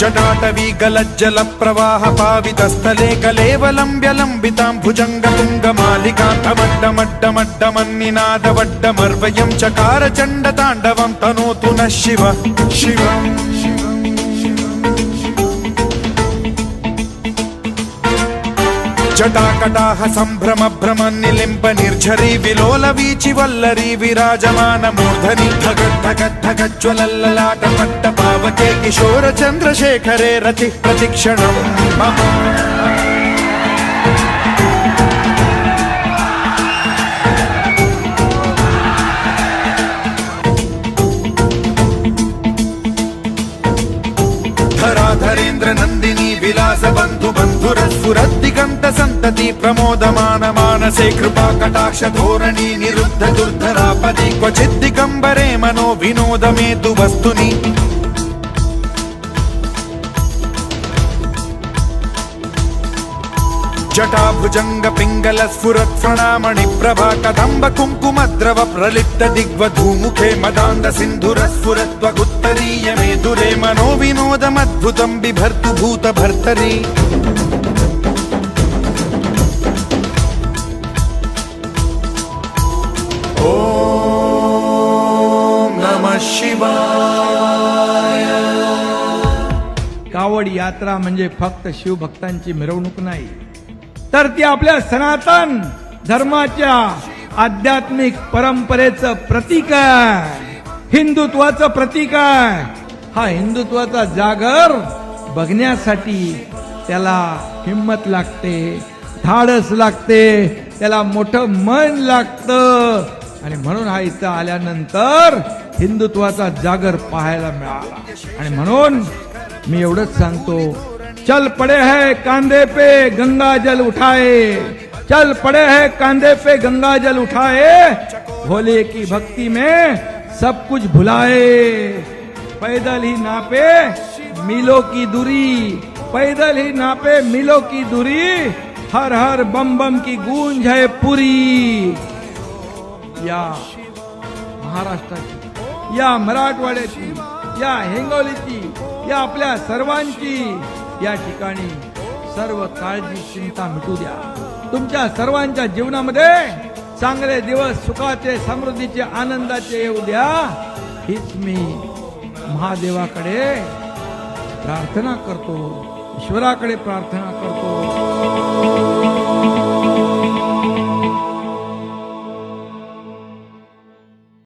जटाटवी गलज्जल प्रवाह पावितस्थले कलेवलम्ब्य लम्बितां भुजङ्गतुङ्गमालिकान्तमड्डमड्डमड्डमन्निनादवड्डमर्वयं चकार चण्डताण्डवं तनोतु नः शिव शिवम् जटाकटाह జటాకటాహ సంభ్రమ భ్రమ నిలింప నిర్ఝరీ విలోల వీచి వల్లరీ విరాజమాన మూర్ధని ధగద్ధగద్ధగజ్వలల్లలాట పట్ట పావకే కిశోర చంద్రశేఖరే రతి ప్రతిక్షణం. ధరాధరేంద్ర నందిని విలాస బంధు స్ఫురద్ది గంట సంతతి ప్రమోదమాన మానసే కృపా కటాక్ష ధోరణి నిరుద్ధ దుర్ధరాపది క్వచిద్ది కంబరే మనో వినోదమేతు వస్తుని జటాభుజంగ పింగళ స్ఫురత్ ప్రణామణి ప్రభా కదంబ కుంకుమద్రవ ప్రలిప్త దిగ్వ ధూముఖే మదాంద సింధుర స్ఫురత్వ గుత్తరీయమే దురే మనో వినోదమద్భుతం బిభర్తు భూత భర్తరీ शिवाय. कावड यात्रा म्हणजे फक्त शिवभक्तांची मिरवणूक नाही तर ती आपल्या सनातन धर्माच्या आध्यात्मिक परंपरेचं प्रतीक आहे. हिंदुत्वाचं प्रतीक आहे. हा हिंदुत्वाचा जागर बघण्यासाठी त्याला हिंमत लागते धाडस लागते त्याला मोठं मन लागतं. आणि म्हणून हा इथं आल्यानंतर हिंदुत्वाचा जागर पाहायला मिळाला. आणि म्हणून मी एवढंच सांगतो चल पड़े है कांदे पे गंगा जल उठाए. चल पड़े है कांदे पे गंगा जल उठाए. भोले की भक्ति में सब कुछ भुलाए. पैदल ही नापे मिलो की दूरी. पैदल ही नापे मिलो की दूरी. हर हर बम बम की गूंज है पूरी. या महाराष्ट्राची या मराठवाड्याची या हिंगोलीची या आपल्या सर्वांची या ठिकाणी सर्व काळजी चिंता मिटू द्या. तुमच्या सर्वांच्या जीवनामध्ये चांगले दिवस सुखाचे समृद्धीचे आनंदाचे येऊ द्या. हीच मी महादेवाकडे प्रार्थना करतो ईश्वराकडे प्रार्थना करतो.